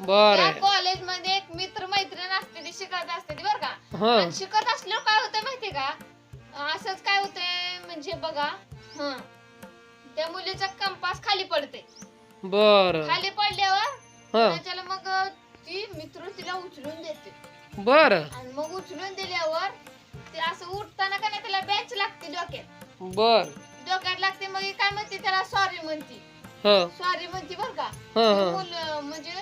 बर. कॉलेजमध्ये एक मित्र मैत्रीण असते ती शिकत असते ती बरं का. हा. आणि शिकत असल्यावर काय होतं माहितीये का? असंच काय होतंय म्हणजे बघा हं. त्या मुलीचा कंपास खाली पडते बर. खाली पडल्यावर हा. त्याच्याला मग ती मित्र तिला उचलून देते. बर. आणि मग उचलून दिल्यावर ते असं उठताना का नाही त्याला बेंच लागते डोक्यात. बर. डोक्यात लागते मग काय म्हणते त्याला सॉरी म्हणते. सॉरी म्हणते बर का. म्हणजे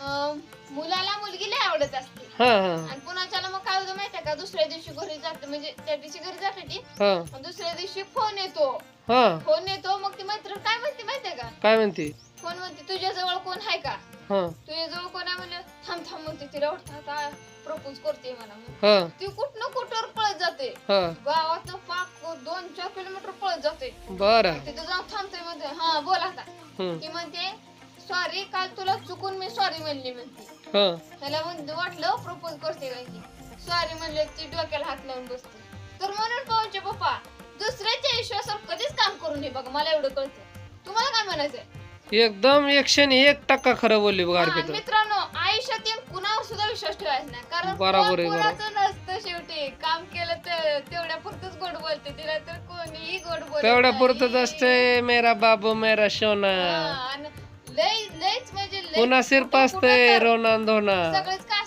अं, मुलाला मुलगी लय आवडत असते. हा हा. आणि पुण्याच्याला मग काय होतं माहितीये का दुसऱ्या दिवशी घरी जाते म्हणजे त्या दिवशी घरी जाते ती. हा. मग दुसऱ्या दिवशी फोन येतो. हा. फोन येतो मग ती मैत्रीण काय म्हणते माहितीये का? काय म्हणते? फोन म्हणते तुझ्या जवळ कोण आहे का? हा. तुझ्या जवळ कोण आहे? म्हणलं थांब थांब म्हणते तिला आता प्रपोज करते मला. हा. ती कुठनं कुठवर पळत जाते. हा. गावात पाक दोन चार किलोमीटर पळत जाते. बर. तिथं जाऊन थांबते म्हणते हा बोल आता. ती म्हणते सॉरी काल तुला चुकून मी सॉरी म्हणली म्हणते. हा. त्याला म्हणजे वाटलं प्रपोज करते काय सॉरी म्हणले ती डोक्याला हात लावून बसते. तर म्हणून पाहूचे पप्पा दुसऱ्याच्या विश्वासावर कधीच काम करू नये बघा मला एवढं कळतं तुम्हाला काय म्हणायचंय? एकदम एकशे आणि एक टक्का खरं बोलली बघ हा, अर्पिता. मित्रांनो आयुष्यात येऊन कुणावर सुद्धा विश्वास ठेवायचा नाही. कारण बरोबर कोण आहे, बरोबर. कुणाचं नसतं शेवटी. काम केलं तर तेवढ्या पुरतच गोड बोलते तिला तर कोणीही गोड बोलत तेवढ्या नाही. पुरतच असते मेरा बाबू मेरा सोना हा, आणि लय लयच म्हणजे लय कुठं तर रोना धोना सगळेच काय